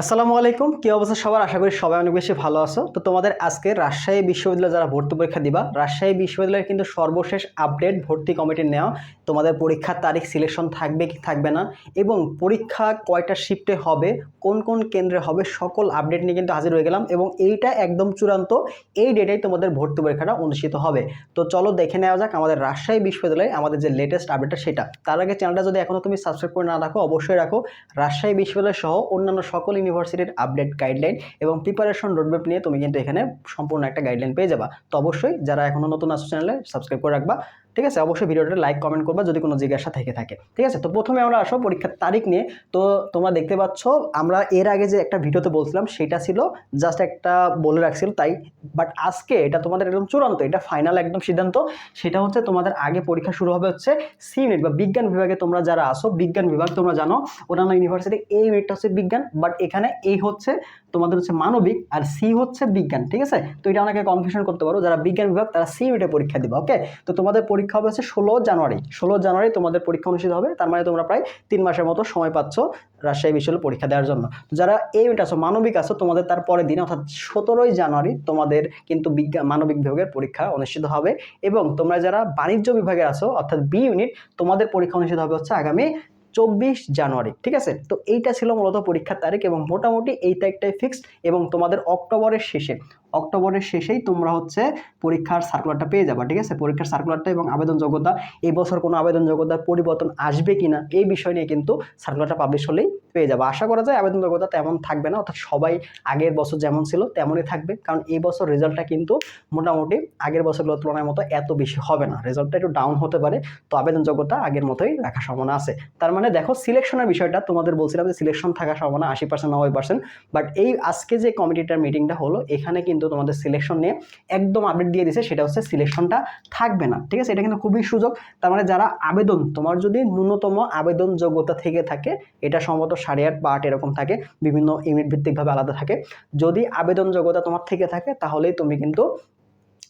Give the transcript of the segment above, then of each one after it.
আসসালামু আলাইকুম। কি অবস্থা সবার? আশা করি সবাই অনেক বেশি ভালো আছো। তো তোমাদের আজকে রাজশাহী বিশ্ববিদ্যালয়ে যারা ভর্তি পরীক্ষা দিবা, রাজশাহী বিশ্ববিদ্যালয়ের কিন্তু সর্বশেষ আপডেট ভর্তি কমিটির নেওয়া। তোমাদের পরীক্ষার তারিখ, সিলেকশন থাকবে কি থাকবে না এবং পরীক্ষা কয়টা শিফটে হবে, কোন কোন কেন্দ্রে হবে, সকল আপডেট নিয়ে কিন্তু হাজির হয়ে গেলাম এবং এইটা একদম চূড়ান্ত এই ডেটেই তোমাদের ভর্তি পরীক্ষাটা অনুষ্ঠিত হবে। তো চলো দেখে নেওয়া যাক আমাদের রাজশাহী বিশ্ববিদ্যালয়ে আমাদের যে লেটেস্ট আপডেটটা সেটা। তার আগে চ্যানেলটা যদি এখনও তুমি সাবস্ক্রাইব করে না রাখো, অবশ্যই রাখো। রাজশাহী বিশ্ববিদ্যালয় সহ অন্যান্য সকল ইউনিভার্সিটির আপডেট গাইডলাইন এবং প্রিপারেশন রোডম্যাপ নিয়ে তুমি কিন্তু এখানে সম্পূর্ণ একটা গাইডলাইন পেয়ে যাবা। তো অবশ্যই যারা এখনও নতুন আসো চ্যানেলে সাবস্ক্রাইব করে রাখবা। ঠিক আছে? অবশ্যই ভিডিওটা লাইক কমেন্ট করবা যদি কোনো জিজ্ঞাসা থেকে থাকে। ঠিক আছে? তো প্রথমে আমরা আসো পরীক্ষার তারিখ নিয়ে। তো তোমরা দেখতে পাচ্ছ, আমরা এর আগে যে একটা ভিডিওতে বলছিলাম, সেটা ছিল জাস্ট একটা বলে রাখছিল তাই। বাট আজকে এটা তোমাদের একদম চূড়ান্ত, এটা ফাইনাল একদম সিদ্ধান্ত। সেটা হচ্ছে তোমাদের আগে পরীক্ষা শুরু হবে হচ্ছে সি ইউনিট বা বিজ্ঞান বিভাগে তোমরা যারা আসো বিজ্ঞান বিভাগ তোমরা জানো, অন্যান্য ইউনিভার্সিটি এই ইউনিটটা হচ্ছে বিজ্ঞান বাট এখানে এই হচ্ছে তোমাদের হচ্ছে মানবিক আর সি হচ্ছে বিজ্ঞান, ঠিক আছে? তো এটা অনেকে কনফিউশন করতে পারো, যারা বিজ্ঞান বিভাগ তারা সি ইউনিটে পরীক্ষা দিবে ওকে তো তোমাদের পরীক্ষা হবে হচ্ছে ষোলো জানুয়ারি। ষোলো জানুয়ারি তোমাদের পরীক্ষা অনুষ্ঠিত হবে, তার মানে তোমরা প্রায় তিন মাসের মতো সময় পাচ্ছ রাজশাহী বিশ্ববিদ্যালয় পরীক্ষা দেওয়ার জন্য। যারা এই আছো, মানবিক আছো, তোমাদের তার পরের দিন, অর্থাৎ সতেরোই জানুয়ারি, তোমাদের কিন্তু বিজ্ঞান মানবিক বিভাগের পরীক্ষা অনুষ্ঠিত হবে। এবং তোমরা যারা বাণিজ্য বিভাগে আছো, অর্থাৎ বি ইউনিট তোমাদের পরীক্ষা অনুষ্ঠিত হবে হচ্ছে আগামী চব্বিশ জানুয়ারি, ঠিক আছে? তো এইটা ছিল মূলত পরীক্ষার তারিখ এবং মোটামুটি এই তারিখটাই ফিক্সড এবং তোমাদের অক্টোবরের শেষে। অক্টোবরের শেষেই তোমরা হচ্ছে পরীক্ষার সার্কুলারটা পেয়ে যাবা, ঠিক আছে? পরীক্ষার সার্কুলারটা এবং আবেদন যোগ্যতা এবছর কোনো আবেদন যোগ্যতার পরিবর্তন আসবে কিনা, এই বিষয় নিয়ে কিন্তু সার্কুলারটা পাবলিশ হলেই পেয়ে যাবে। আশা করা যায় আবেদন যোগ্যতা তেমন থাকবে না, অর্থাৎ সবাই আগের বছর যেমন ছিল তেমনই থাকবে, কারণ এই বছর রেজাল্টটা কিন্তু মোটামুটি আগের বছরগুলোর তুলনায় মতো এত বেশি হবে না। রেজাল্টটা একটু ডাউন হতে পারে, তো আবেদন যোগ্যতা আগের মতোই রাখার সম্ভাবনা আছে। তার মানে দেখো সিলেকশনের বিষয়টা তোমাদের বলছিলাম যে সিলেকশন থাকার সম্ভাবনা আশি পার্সেন্ট নব্বই পার্সেন্ট বাট এই আজকে যে কমিটিটার মিটিংটা হলো, এখানে কিন্তু তোমাদের সিলেকশন নিয়ে একদম আপডেট দিয়ে দিছে সেটা হচ্ছে সিলেকশনটা থাকবে না। ঠিক আছে? এটা কিন্তু খুবই সুযোগ। তার মানে যারা আবেদন, তোমার যদি ন্যূনতম আবেদন যোগ্যতা থেকে থাকে, এটা সম্ভবত সাড়ে আট বা আট এরকম থাকে, বিভিন্ন ইউনিট ভিত্তিকভাবে আলাদা থাকে। যদি আবেদন যোগ্যতা তোমার থেকে থাকে, তাহলেই তুমি কিন্তু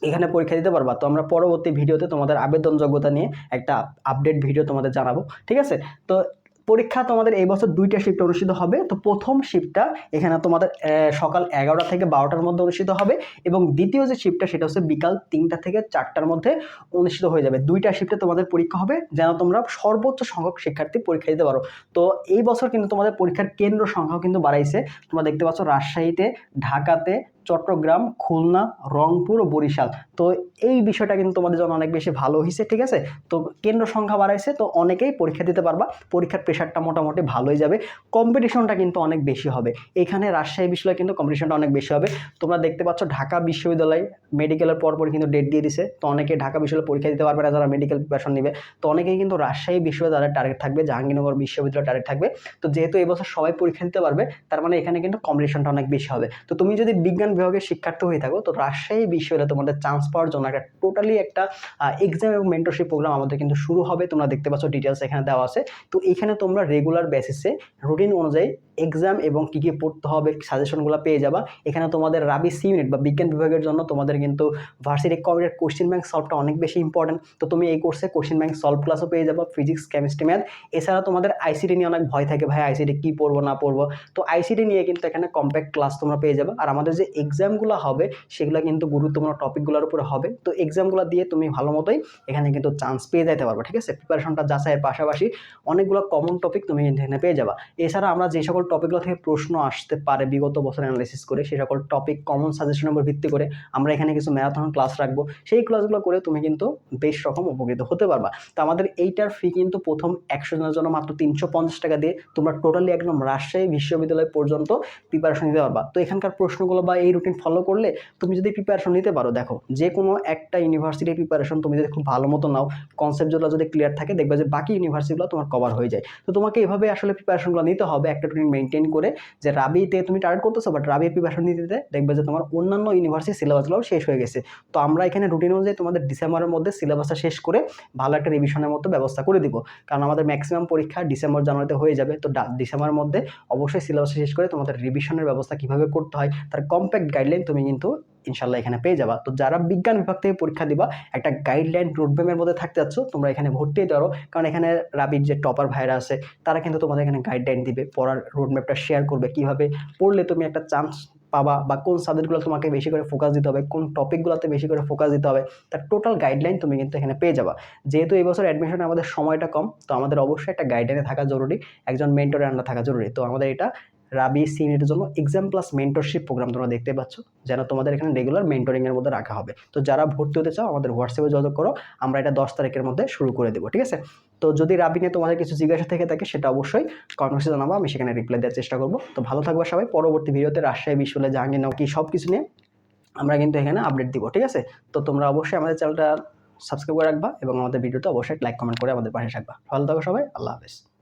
এখানে পরীক্ষা দিতে পারবা। তো আমরা পরবর্তী ভিডিওতে তোমাদের আবেদন যোগ্যতা নিয়ে একটা আপডেট ভিডিও তোমাদের জানাব, ঠিক আছে? তো পরীক্ষা তোমাদের এই বছর দুইটা শিফট অনুষ্ঠিত হবে। তো প্রথম শিফটটা এখানে তোমাদের সকাল এগারোটা থেকে বারোটার মধ্যে অনুষ্ঠিত হবে এবং দ্বিতীয় যে শিফটটা সেটা হচ্ছে বিকাল তিনটা থেকে চারটার মধ্যে অনুষ্ঠিত হয়ে যাবে। দুইটা শিফটে তোমাদের পরীক্ষা হবে যেন তোমরা সর্বোচ্চ সংখ্যক শিক্ষার্থী পরীক্ষা দিতে পারো। তো এই বছর কিন্তু তোমাদের পরীক্ষার কেন্দ্র সংখ্যাও কিন্তু বাড়াইছে। তোমরা দেখতে পাচ্ছ রাজশাহীতে, ঢাকাতে চট্টগ্রাম, খুলনা, রংপুর ও বরিশাল। তো এই বিষয়টা কিন্তু তোমাদের জন্য অনেক বেশি ভালো হয়েছে ঠিক আছে? তো কেন্দ্র সংখ্যা বাড়াইছে, তো অনেকেই পরীক্ষা দিতে পারবা। পরীক্ষার প্রেশারটা মোটামুটি ভালোই যাবে। কম্পিটিশনটা কিন্তু অনেক বেশি হবে। এখানে রাজশাহী বিশ্ববিদ্যালয়ে কিন্তু কম্পিটিশনটা অনেক বেশি হবে। তোমরা দেখতে পাচ্ছ ঢাকা বিশ্ববিদ্যালয় মেডিকেলের পরপর কিন্তু ডেট দিয়ে দিছে। তো অনেকে ঢাকা বিশ্ববিদ্যালয়ে পরীক্ষা দিতে পারবে না, যারা মেডিকেল প্রিপারেশন নেবে। তো অনেকেই কিন্তু রাজশাহী বিশ্ববিদ্যালয়ের টার্গেট থাকবে, জাহাঙ্গীরনগর বিশ্ববিদ্যালয়ের টার্গেট থাকবে। তো যেহেতু এবছর সবাই পরীক্ষা দিতে পারবে, তার মানে এখানে কিন্তু কম্পিটিশনটা অনেক বেশি হবে। তো তুমি যদি বিজ্ঞান বিভাগের শিক্ষার্থী হয়ে থাকো, তো রাজশাহী বিশ্ববিদ্যালয়ে তোমাদের চান্স পাওয়ার জন্য একটা টোটালি একটা এক্সাম এবং মেন্টরশিপ প্রোগ্রাম আমাদের কিন্তু শুরু হবে, তোমরা দেখতে পাচ্ছ ডিটেলস এখানে দেওয়া আছে। তো এখানে তোমরা রেগুলার বেসিসে রুটিন অনুযায়ী এক্সাম এবং কী কী পড়তে হবে সাজেশনগুলো পেয়ে যাবা। এখানে তোমাদের রাবি সি ইউনিট বা বিজ্ঞান বিভাগের জন্য তোমাদের কিন্তু ভার্সিটি কমিটির কোশ্চেন ব্যাংক সলভটা অনেক বেশি ইম্পর্টেন্ট তো তুমি এই কোর্সে কোশ্চেন ব্যাংক সলভ ক্লাসও পেয়ে যাব ফিজিক্স কেমিস্ট্রি ম্যাথ এছাড়া তোমাদের আইসিটি নিয়ে অনেক ভয় থাকে, ভাই আইসিটি কী পড়ব, না পড়ব। তো আইসিটি নিয়ে কিন্তু এখানে কম্প্যাক্ট ক্লাস তোমরা পেয়ে যাবে। আর আমাদের যে এক্সামগুলো হবে, সেগুলো কিন্তু গুরুত্বপূর্ণ টপিকগুলোর উপরে হবে। তো এক্সামগুলো দিয়ে তুমি ভালো মতোই এখানে কিন্তু চান্স পেয়ে যেতে পারবে, ঠিক আছে? প্রিপারেশনটা যাচাইয়ের পাশাপাশি অনেকগুলো কমন টপিক তুমি এখানে পেয়ে যাবা। এছাড়া আমরা যে সকল টপিকগুলো থেকে প্রশ্ন আসতে পারে বিগত বছর অ্যানালাইসিস করে সেই সকল টপিক কমন সাজেশনের উপর ভিত্তি করে আমরা এখানে কিছু ম্যারাথন ক্লাস রাখব, সেই ক্লাসগুলো করে তুমি কিন্তু বেশ রকম উপকৃত হতে পারবা। তো আমাদের এইটার ফি কিন্তু প্রথম একশো জনের জন্য মাত্র তিনশো পঞ্চাশ টাকা দিয়ে তোমরা টোটালি একদম রাজশাহী বিশ্ববিদ্যালয় পর্যন্ত প্রিপারেশন নিতে পারবা। তো এখানকার প্রশ্নগুলো বা এই রুটিন ফলো করলে তুমি যদি প্রিপারেশন নিতে পারো, দেখো যে কোনো একটা ইউনিভার্সিটির প্রিপারেশন তুমি যদি খুব ভালো মতো নাও কনসেপ্টগুলো যদি ক্লিয়ার থাকে, দেখবে যে বাকি ইউনিভার্সিটিগুলো তোমার কভার হয়ে যায়। তো তোমাকে এভাবে আসলে প্রিপারেশনগুলো নিতে হবে, একটা রুটিন মেনটেন করে যে রাবিতে তুমি টার্গেট করতেছো বাট রাবি প্রিপারেশন নিতে দেখবে যে তোমার অন্যান্য ইউনিভার্সিটি সিলেবাসগুলোও শেষ হয়ে গেছে। তো আমরা এখানে রুটিন অনুযায়ী তোমাদের ডিসেম্বরের মধ্যে সিলেবাসটা শেষ করে ভালো একটা রিভিশনের মতো ব্যবস্থা করে দিব। কারণ আমাদের ম্যাক্সিমাম পরীক্ষা ডিসেম্বর জানুয়ারিতে হয়ে যাবে। তো ডিসেম্বরের মধ্যে অবশ্যই সিলেবাস শেষ করে তোমাদের রিভিশনের ব্যবস্থা কীভাবে করতে হয়, তার কম্প্যাক্ট পারফেক্ট গাইডলাইন তুমি কিন্তু ইনশাল্লাহ এখানে পেয়ে যাবা। তো যারা বিজ্ঞান বিভাগ থেকে পরীক্ষা দিবা, একটা গাইডলাইন রোডম্যাপের মধ্যে থাকতে যাচ্ছ তোমরা এখানে ভর্তি হতে পারো কারণ এখানে রাবির যে টপার ভাইরা আছে, তারা কিন্তু তোমাদের এখানে গাইডলাইন দিবে, পড়ার রোডম্যাপটা শেয়ার করবে কীভাবে পড়লে তুমি একটা চান্স পাবা বা কোন সাবজেক্টগুলো তোমাকে বেশি করে ফোকাস দিতে হবে, কোন টপিকগুলোতে বেশি করে ফোকাস দিতে হবে, তার টোটাল গাইডলাইন তুমি কিন্তু এখানে পেয়ে যাবা। যেহেতু এবছর বছর অ্যাডমিশনে আমাদের সময়টা কম, তো আমাদের অবশ্যই একটা গাইডলাইনে থাকা জরুরি, একজন মেন্টরের আন্ডার থাকা জরুরি। তো আমাদের এটা রাবি সিনিয়রের জন্য এক্সাম প্লাস মেন্টরশিপ প্রোগ্রাম তোমরা দেখতে পাচ্ছ, যেন তোমাদের এখানে রেগুলার মেন্টরিংয়ের মধ্যে রাখা হবে। তো যারা ভর্তি হতে চাও, আমাদের হোয়াটসঅ্যাপে যোগাযোগ করো, আমরা এটা দশ তারিখের মধ্যে শুরু করে দেবো, ঠিক আছে? তো যদি রাবি নিয়ে তোমাদের কিছু জিজ্ঞাসা থেকে থাকে, সেটা অবশ্যই কমেন্টসে জানাব, আমি সেখানে রিপ্লাই দেওয়ার চেষ্টা করব। তো ভালো থাকবে সবাই, পরবর্তী ভিডিওতে রাজশাহী, বিশ্ববিদ্যালয়, জাহাঙ্গীরনগর, কি সব কিছু নিয়ে আমরা কিন্তু এখানে আপডেট দিব, ঠিক আছে? তো তোমরা অবশ্যই আমাদের চ্যানেলটা সাবস্ক্রাইব করে রাখবা এবং আমাদের ভিডিওতে অবশ্যই লাইক কমেন্ট করে আমাদের পাশে থাকবা। ভালো থাকো সবাই, আল্লাহ হাফেজ।